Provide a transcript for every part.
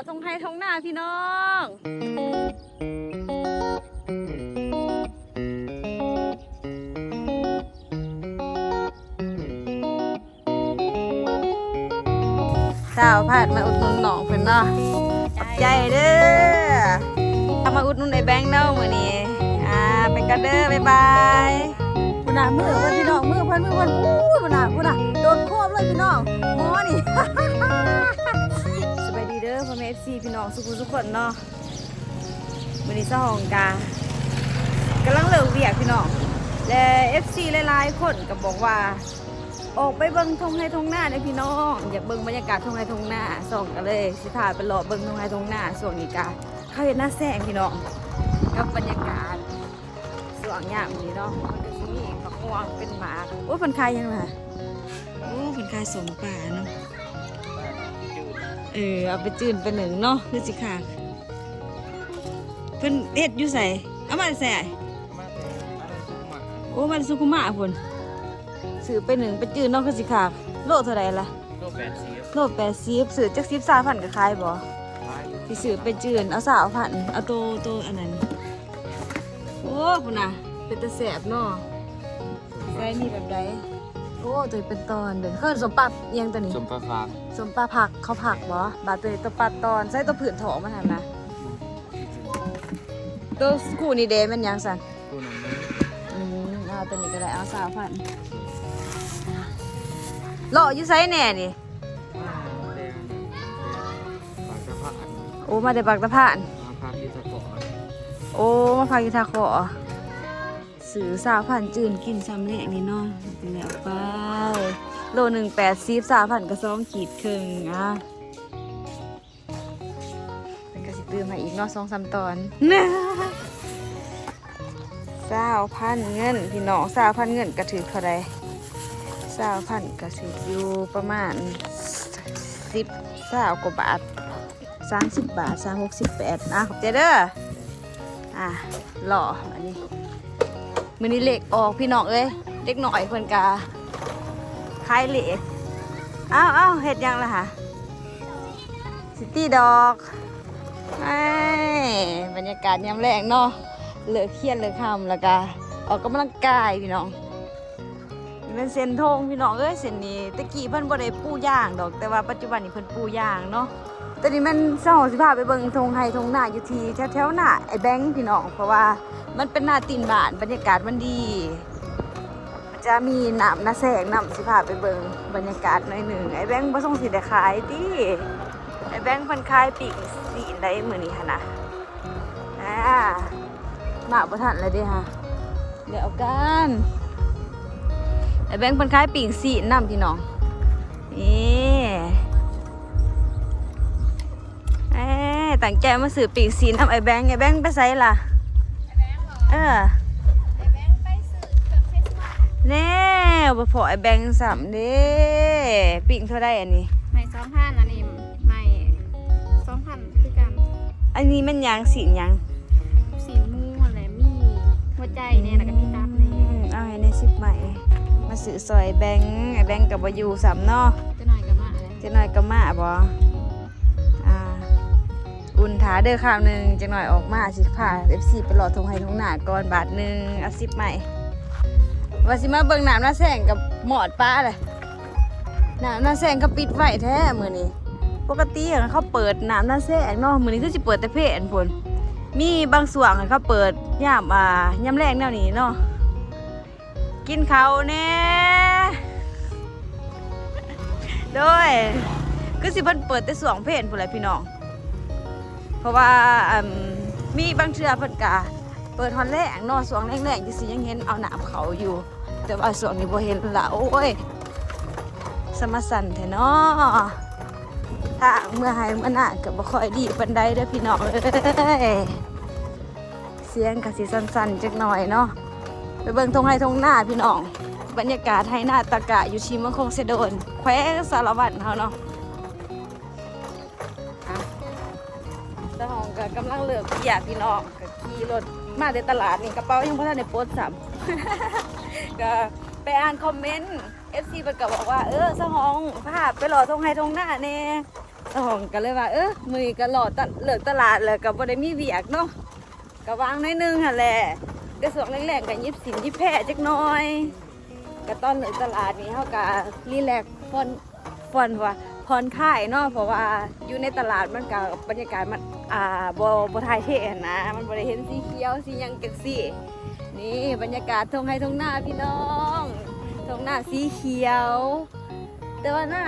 อทงไทยทงหน้าพี่น้องสาวผ่านมาอุดหนุนหนองเพิ่นเนาะขอบใจเด้อเอามาอุดหนุนในแบงค์เนาะมื้อนี้อ่าไปกันเด้อบ๊ายบายพุ่นน่ะมือเพิ่นพี่น้องมือเพิ่นมือเพิ่นอู้ยพุ่นน่ะพุ่นน่ะโดนควบเลยพี่น้องหมอนี่ อพ่อแม่ FC พี่น้องสุขุทุกคนเนาะมื้อนี้เจ้าของกากำลังเลิกเวียกพี่น้องและ FC หลายๆคนก็บอกว่า ออกไปเบิ่งทงไฮทงหน้าเด้พี่น้องอยากเบิ่งบรรยากาศทงไฮทงหน้าส่องกันเลยสิพาไปรอเบิ่งทงไฮทงหน้าส่วงนี้กาเขาเห็นหน้าแสงพี่น้องกับบรรยากาศสว่างยามนี้เนาะมันก็สิมีบักม่วงเป็นหมาโอ้ยเพิ่นคายยังไงโอ้เพิ่นคายสมป่าเนาะ เออเอาไปจืนไปหนึ่งเนาะคือสิค่ะเพิ่นเฮ็ดอยู่ใส่เอามาใส่โอ้มันสุขุมะพุ่นซื้อไปหนึ่งไปจืนเนาะคือสิค่ะโลเท่าไหร่ล่ะโลแปดสิบโลแปดสิบซื้อจักสิบสามพันก็ขายบ่สิซื้อไปจืนเอาสาวพันเอาโตโตอันนั้นโอ้พุ่นน่ะเป็นตะแสบเนาะใส่นี่แบบใด โอ้ตัวเป็นตอนเดินเคยสมปับเอียงตัวนี้ สมปลาฟางสมปลาผักเขาผักบ่บาเตยตัวปลาตอนใส่ตัวผืนถอมันหันนะตัวกูนี่เดมันหยังสันตัวนั้นไม่อืมเอาตัวนี้ก็ได้เอาสาวพันเลาะอยู่ไซแหน่นี่แดงปลากระพะโอ้มาแต่ปากตะพานมาพาที่ตะเกาะโอ้มาพากิทาขอ สื่อสาวพันจืนกินซ้ำแหลกนี่เนาะแล้วไป โลหนึ่งแปดสิบสาวพันกระซ้อมขีดครึ่งอะเป็นกระสิตื้อมาอีกเนาะสองสามตอนสาวพันเงินพี่น้องสาวพันเงินกระถือเท่าไรสาวพันกระถืออยู่ประมาณสิบสาวกว่าบาทสามสิบบาทสามหกสิบแปดอะขอบใจเด้ออะหล่ออันนี้ มือนี้เหล็กออกพี่น้องเอ้ยเล็กหน่อยเพิ่นกาคล้ายเหล็กอ้าวอ้าวเห็ดยังล่ะคะซิตี้ดอกไอบรรยากาศยามแรงเนาะเลิกเครียดเลิกทำแล้วก็ออกกำลังกายพี่น้องนี่เป็นเส้นทงพี่น้องเอ้ยเส้นนี้ตะกี้เพิ่นบ่ได้ปูย่างดอก แต่ว่าปัจจุบันนี้เพิ่นปูย่างเนาะ ตอนนี้มันเศร้าสิพาไปเบิ่งทงไฮทงหน้าอยู่ทีแถวๆหน้าไอ้แบงค์พี่น้องเพราะว่ามันเป็นหน้าตีนบ้านบรรยากาศมันดีมันจะมีน้ำน้าแสงน้ำสิพาไปเบิ่งบรรยากาศหน่อยหนึ่งไอ้แบงค์บ่ส่งสิได้ขายติไอ้แบงค์เพิ่นขายปีกสีได้มือนี้หั่นะอ่ามาบ่ทันเลยด้ฮะเดี๋ยวกันไอ้แบงค์เพิ่นขายปิ่งสีน้ำพี่น้องนี่ ตั้งใจมาซื้อปิ่งสีน้ำไอ้แบงค์ไอ้แบงค์ไปไสล่ะเออแน่บ่พอไอ้แบงค์สามเด้ปิ่งเท่าไดอันนี้ไม่สองพันอันนี้ไม่สองพันคือกัน อันนี้มันหยังสีหยังสีม่วงอะไรมี หัวใจเนี่ยแล้วก็มีตับอืเนี่ยมเอาให้ในชิปใหม่ มาซื้อซอยแบงค์ไอ้แบงค์กับบ่อยู่สามเนาะจะหน่อยกับมาเลยจะหน่อยก็มาบ่อ่า อุ่นถาเด้อข้าวหนึ่งจะหน่อยออกมาสิผ่าเอฟซีไปหลอดทงไห้ทงหนาก่อนบาทหนึ่งอาสิบใหม่ว่าสิมาเบิ่งน้ำหน้าแสงกับหมอดป้าเลยน้ำหน้าแสงเขาปิดไว้แท้มือนี้ปกติอะเขาเปิดน้ำหน้าแสงเนาะมือนี้คือสิเปิดแต่เพจอันพนมีบางส่วนเขาเปิดย่ามอ่าย่ำแรงแนวนี้เนาะกินเขาวแน่โดยก็สิเพิ่นเปิดแต่สวงเพจพุ่นแหละพี่น้อง เพราะว่ามีบางเทือเพิ่นกะเปิดฮอนแรกนาะสวงแรกๆจังสิยังเห็นเอาหนามเขาอยู่ แต่ว่าสวงนี้บ่เห็นละโอ้ยสมสันแท้เนาะถ้าเมื่อหร่เมื่อหน้าก็บ่ค่อยดีปานใดเด้อพี่น้องเอ้ยเสียงก็สิสั่นๆจักหน่อยเนาะไปเบิ่งทงไห้ทงหน้าพี่น้องบรรยากาศให้หน้าตากะอยู่ชิเมองคงเสดนแขวงสารวัตรเขาเนาะ ก็กำลังเลือกอยาพี่น้องก็ขี่รถมาในตลาดนี่กระเป๋ายังพ่ทันในโพสต์ซ้ำก็ไปอ่านคอมเมนต์ FC เพิ่นก็บอกว่า เออสหองภาพไปหล่อทงไฮทงหน้าแน่สองก็เลยว่า เออมือก็หลอดตะเลิกตลาดเลยก็บ่ได้มีเวียกเนาะก็วางน้อยนึงหั่นแหละก็สวงแรกๆก็ยิบสินยิบแพะจักน่อยก็ตอนเลิกตลาดนี้เฮาก็รีแลกซ์ฟอนฟอนว่าผ่อนคลายเนาะเพราะว่าอยู่ในตลาดมันก็บรรยากาศมัน อ่าบ่บ่ถ่ายเทนะ มันบ่ได้เห็นสีเขียวสีหยังจังซี่นี่บรรยากาศทงไฮทงหน้าพี่น้องทงหน้าสีเขียว แต่ว่าหน้า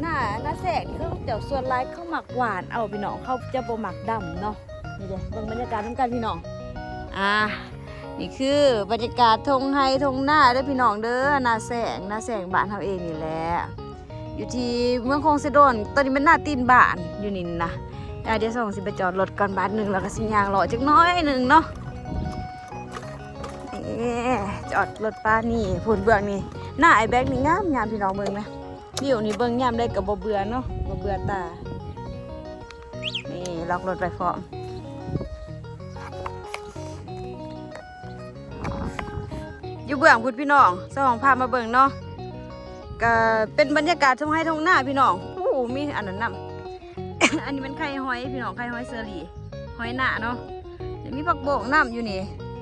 หน้าหน้าแสงนี่เขาเดี๋ยวส่วนลายเขาหมักหวานเอาพี่น้องเขาจะบ่หมักดำเนาะนี่เดี๋ยวเบิ่งบรรยากาศทงกันพี่น้องอ่านี่คือบรรยากาศทงไฮทงหน้าเด้อพี่น้องเด้อหน้าแสงหน้าแสงบ้านเฮาเองนี่แหละอยู่ที่เมืองคงเซโดนตอนนี้เป็นหน้าตีนบ้านอยู่นี่นะ เดี๋ยวส่งสิไปจอดรถก่อนบาทหนึ่งแล้วก็สิยางรอจักน้อยหนึ่งเนาะนี่จอดรถป้านี่ผุนเบื้องนี่หน้าไอ้แบกนี่งามงามพี่น้องเบิ่งนะวิวนี่เบิ่งยามได้กับบ่เบื่อเนาะบ่เบื่อตา นี่ล็อกรถไปพร้อมอยู่เบื้องพุ่นพี่น้องสองพามาเบิ่งเนาะก็เป็นบรรยากาศทุ่งไร่ทุ่งนาพี่น้องโอ้โหมีอันนั้นนํ อันนี้เป็นไข่หอยพี่น้องไข่หอยเซอรี่หอยหนาเนาะเดี๋ยวมีผักโบกน้ำอยู่นี่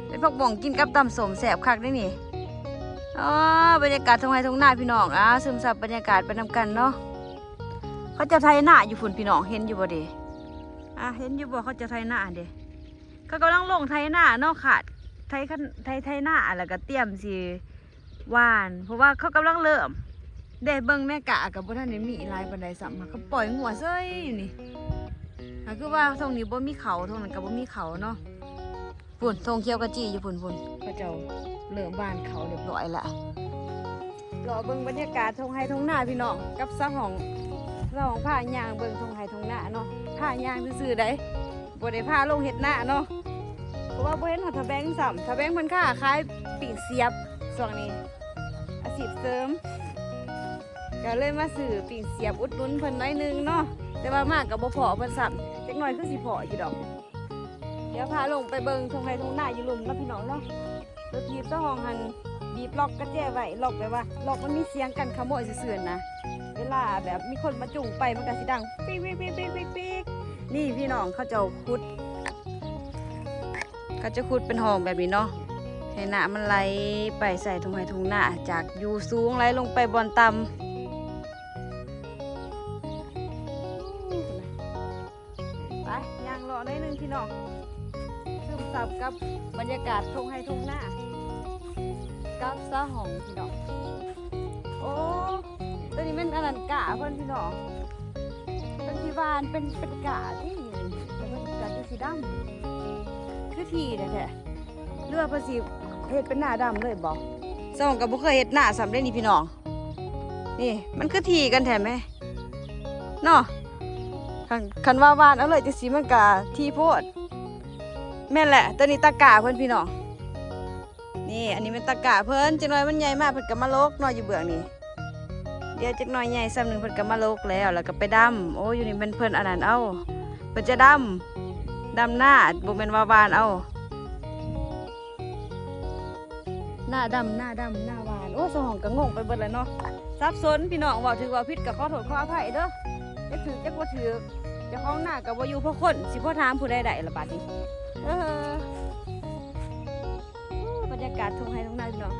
เป็นพวกบ่งกินกับตำสมแสบคักได้นี่อ๋อบรรยากาศทงไห้ทงหน้าพี่น้องอะซึมซับบรรยากาศไปนำกันเนาะเขาจะไทยหน้าอยู่ฝุ่นพี่น้องเห็นอยู่บ่เดอะเห็นอยู่บ่เขาจะไทยหน้าเดเขากำลังลงไทยหน้าเนาะขาดไทยไทยไทยหน้าแล้วก็เตรียมสิหวาน เพราะว่าเขากำลังเริ่ม เด้เบิ่งแม่กะกับบ่ทันได้มีลายปานใดสัมมาเขาปล่อยงัวเซ้ยอยู่นี่อะคือว่าตรงนี้บ่มีเขาตรงนั้นก็บ่มีเขาเนาะฝุ่นทงเขียวกะจีอยู่ฝุ่นฝุ่นก็เจ้าเริ่มบ้านเขาเรียบร้อยละรอเบิ่งบรรยากาศทงไฮทงหน้าพี่น้องกับสะหองสะหองผ้ายางเบิ่งทงไฮทงหน้าเนาะผ้ายางซื่อๆได้บ่ได้ผ้าลงเฮ็ดหน้าเนาะเพราะว่าบ่เห็นหัวทะแบงซ้ํทะแบงเพิ่นค้าขายปิ่งเสียบช่วงนี้อาชีพเสริม ก็เลยมาซื้อปิ่งเสียบอุดหนุนเพิ่นน้อยนึงเนาะแต่ว่ามากก็บ่พอเพิ่นซ้ํจักน่อยคือสิพออยู่ดอก เดี๋ยวพาลงไปเบิงทงไทยทงหน้าอยู่หลุมแล้วพี่น้องเนาะรถทีบเจ้าห้องหันบีบล็อกกระแจไว้ล็อกไปว่าล็อกมันมีเสียงกันขโมยเสื่อนนะเวลาแบบมีคนมาจุ่งไปมันก็สิดังปิ๊กปิ๊กปิ๊กปิ๊กปิ๊กปิ๊กนี่พี่น้องเขาจะขุดเขาจะขุดเป็นห้องแบบนี้เนาะ ให้น้ำมันไหลไปใส่ทงไทยทงหน้าจากอยู่สูงไหลลงไปบอนต่ำไปย่างรอได้หนึ่งพี่น้องซึมซับกับบรรยากาศทงไฮทงหน้ากับซาหองพี่น้องโอ้ตัวนี้เป็นอนันกะเพื่อนพี่น้องเป็นที่บานเป็นเป็นกะที่แต่มันกะจะสีดำคือทีเลยแท้ๆเลือดภาษี เห็ดเป็นหน้าดำเลยบอกซาหองกับบุเคยเห็ดหน้าสำได้นี่พี่น้อง นี่มันคือทีกันแท้ไหมเนาะคันคันว่าวานเอาเลยจะสีมันกะทีโพดแม่แหละตัวนี้ตะกาเพื่อนพี่น้องนี่อันนี้เป็นตะกาเพื่อนจักน่อยมันใหญ่มากเพิ่นก็มาลกนอยอยู่เบื้องนี่เดี๋ยวจักน่อยใหญ่ซ้ำหนึ่งเพิ่นก็มาลกแล้วแล้วก็ไปดำโอ้อยู่นี่เป็นเพิ่นอันนั้นเอาเพิ่นจะดำดำหน้าบ่แม่นว่าวานเอา น้าดำหน้าดำหน้าหวาน โอ้สมองก็งงไปเบิดแล้วเนาะซับซ้อนพี่น้องว่าถือว่าผิดก็ขอโทษขออภัยเด้อจักถือจักบ่ถือจ้าของหน้าก็บ่อยู่เพราะคนสิพ่อถามผู้ใดๆละบาดนี้เออบรรยากาศทุ่งไร่ทุ่งนาพี่น้อง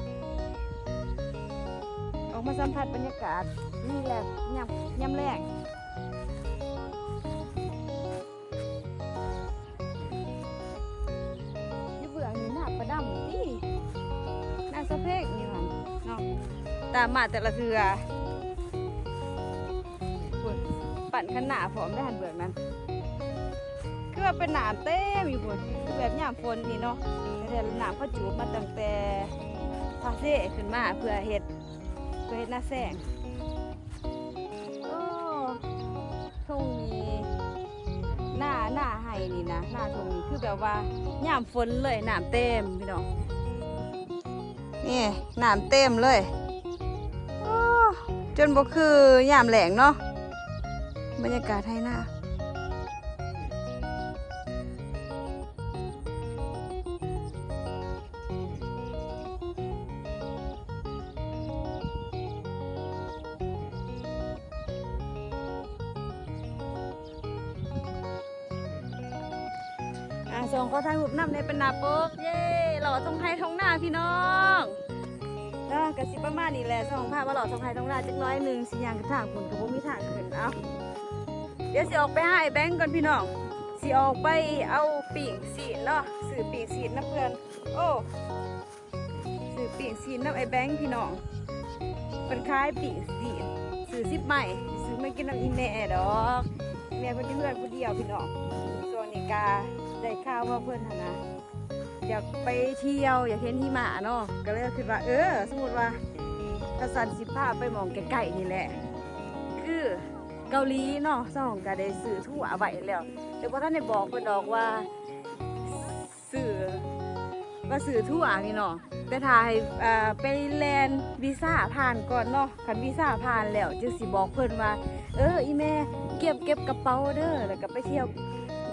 ออกมาสัมผัสบรรยากาศนี่แหละยำยำแรง ตามมาแต่ละเทือพุ่นปั่นขนาดพร้อมได้หันเบืองนั้นคือว่าเป็นหนามเต็มอยู่บนคือแบบหยามฝนนี่เนาะแต่หนามเขาจูบมาตั้งแต่พาเซ่ขึ้นมาเพื่อเห็ดเพื่อเห็ดหน้าแสงโอ้ทงนี้หน้าหน้าไห้นี่นะหน้าทงนี้คือแบบว่ายามฝนเลยหนามเต็มพี่น้องนี่หนามเต็มเลย จนบกคือยามแหลงเนาะบรรยากาศไทยหน้าส่งก็ถ่ายรูปน้ำในเป็นนาปุ๊บเย่หล่อทงไทยทงหน้าพี่น้อง เนาะกสิประมาณนี้แหละส่งภาพว่าหล่อทงไทยทงหน้าจักน้อยหนึ่งสิยางกระถางคุณกับพวกมีทางขึ้นเอาเดี๋ยวสิออกไปให้แบงก์ก่อนพี่น้องสิออกไปเอาปีกสีเนาะสื่อปีกสีนะเพื่อนโอ้สื่อปีกสีน้ำไอ้แบงก์พี่น้องเป็นคล้ายปีกสีสื่อซิปใหม่ซื้อไม่กินน้ำอีแม่ดอกแม่เพิ่นเป็นเพื่อนผู้เดียวพี่น้องส่วนนิกาได้ข่าวว่าเพื่อนนะ อยากไปเที่ยวอยากเห็นที่หมาเนาะก็เลยคิดว่า เออ สมมติว่าถ้าสันสิพาไปมองใกลๆนี่แหละ คือเกาหลีเนาะสองก็ได้สื่อทั่วไว้แล้วแต่ว่าท่านได้บอกเพิ่นดอกว่าสื่อว่าสื่อทั่วนี่เนาะแต่ถ้าให้อ่าไปแลนวีซ่าผ่านก่อนเนาะคันวีซ่าผ่านแล้วจึงสิบอกเพิ่นว่า เอออีแม่เก็บเก็บกระเป๋าเด้อแล้วก็ไปเที่ยว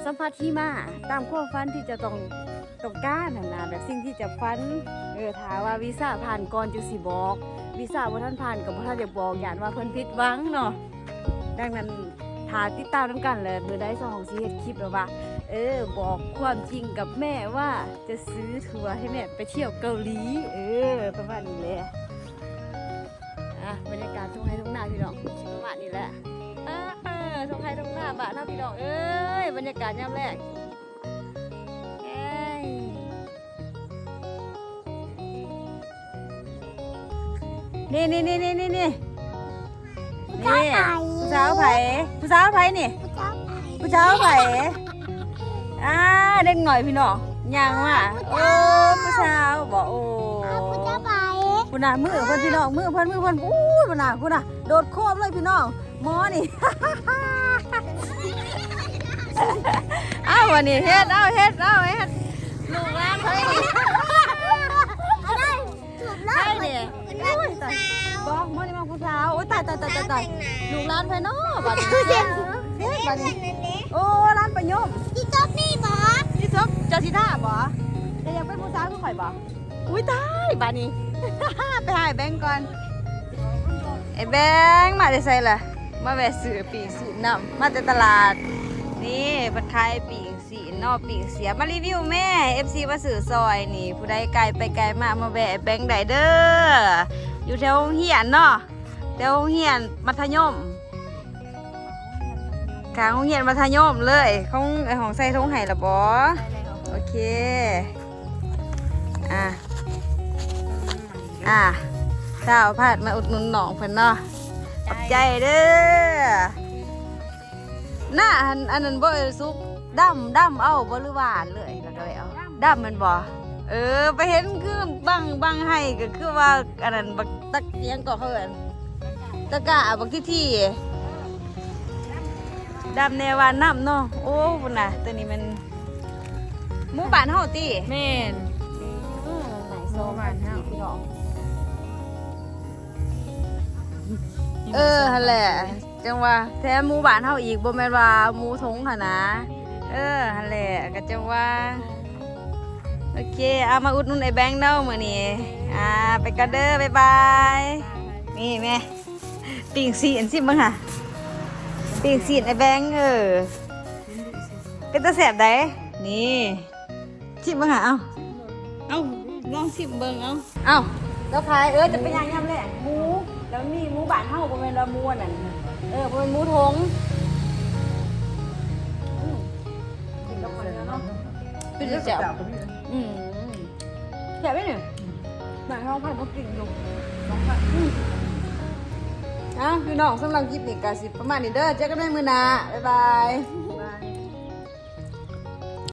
สัมผัสที่มาตามความฝันที่จะต้อง ต้องการนั่นนะแบบสิ่งที่จะฝันเออถามว่าวีซ่าผ่านก่อนจึงสิบอกวีซ่าบ่ทันผ่านกับบ่ทันได้บอกอย่านว่าเพิ่นผิดหวังเนาะดังนั้นถ้าติดตามนํกันเลยมือใดสองสิเฮ็ดคลิปแบบว่า เออ บอกความจริงกับแม่ว่าจะซื้อทัวร์ให้แม่ไปเที่ยวเกาหลี เออประมาณนี้แหละอะบรรยากาศทุ่งไร่ทุ่งนาพี่น้องสิประมาณนี้แหละเออทงไทยทงหน้าบ้านเท่าพี่น้องเอ้ยบรรยากาศยามแรก นี่นี่นี่นี่นี่นี่นี่ผู้สาวไผ่ผู้สาวไผ่นี่ผู้สาวไผ่อ่าเด็กหน่อยพี่น้องยังว่ะโอ้ผู้สาวบอกโอ้ผู้น่ะมือเพิ่นพี่น้องมือเพิ่นมือเพิ่นอู้ยผู้น่ะผู้น่ะโดดโคบเลยพี่น้องหมอนี่เอาวันนี้เฮ็ดเอาเฮ็ดเอาเฮ็ดายตายตายตายลูกหลานไปเนาะบัดนี้เฮ็ดบัดนี้โอ้ร้านประยมที่ซบเจ้าสิท่าบ่จะอยากเป็นผู้สาวคือข่อยบ่อุ้ยตายบัดนี้ไปหาไอ้แบงก์ก่อนไอ้แบงค์มาได้ใส่ล่ะมาแวะซื้อปีกสีน้ำมาจากตลาด นี่มันขายปีกสีนอกปีกเสียมารีวิวแม่ FC มาสื่อซอยนี่ ผู้ใดไกลไปไกลมามาแวะแบงค์ไดเดอร์อยู่แถวโรงเฮียนเนาะ แถวโรงเฮียนมัธยมกลางโรงเฮียนมัธยมเลยของไอ้ของใส่ทงไห้ละบอโอเค อะ อะสาวพาดมาอุดหนุนหนองเพิ่นเนาะขอบใจเด้อหน้าอันอันนั้นบ่เออซุกดำดำเอาบ่หรือหวานเลยแล้วก็เลยเอาดำมันบ่เออ ไปเห็นคือบังบังให้ก็คือว่าอันนั้นบักตักอิหยังก็เขาเอิ้น ตะกะบักที่ที่ดำแนววานน้ำเนาะโอ้พุ่นน่ะตัวนี้มันหมู่บ้านเฮาติแม่นอืมไหนโซหมู่บ้านเฮาพี่น้องเออหั่นแหละจังว่าแท้หมู่บ้านเฮาอีกบ่แม่นว่าหมู่ทงหั่นนะเออหั่นแหละก็จังว่าโอเคเอามาอุดหนุนไอ้แบงค์เด้ามื้อนี้อ่าไปกันเด้อบ๊ายบายนี่แม่ ปิ่งสีอันสิมึงค่ะปิ่งสีไอ้แบงค์เออเป็นตาแสบได้นี่ชิมมึงค่ะ เอาเอาลองชิมเบิ่งเอาเอาแล้วขายเออจะเป็นยังยำแหละหมูแล้วนี่หมูบ้านเฮาบ่แม่นว่าหมูอันนั่นเออบ่แม่นหมูทงอืมกินกับคนเดียวเนาะเป็นแซ่บอืมแซ่บไหมเนี่ยหนังท้องผัดก็กลิ่นอยู่ท้องผัด อืมอะพี่น้องสำหรับคลิปนี้ก็สิประมาณนี้เด้อเจอกันใหม่มื้อหน้าบ๊ายบาย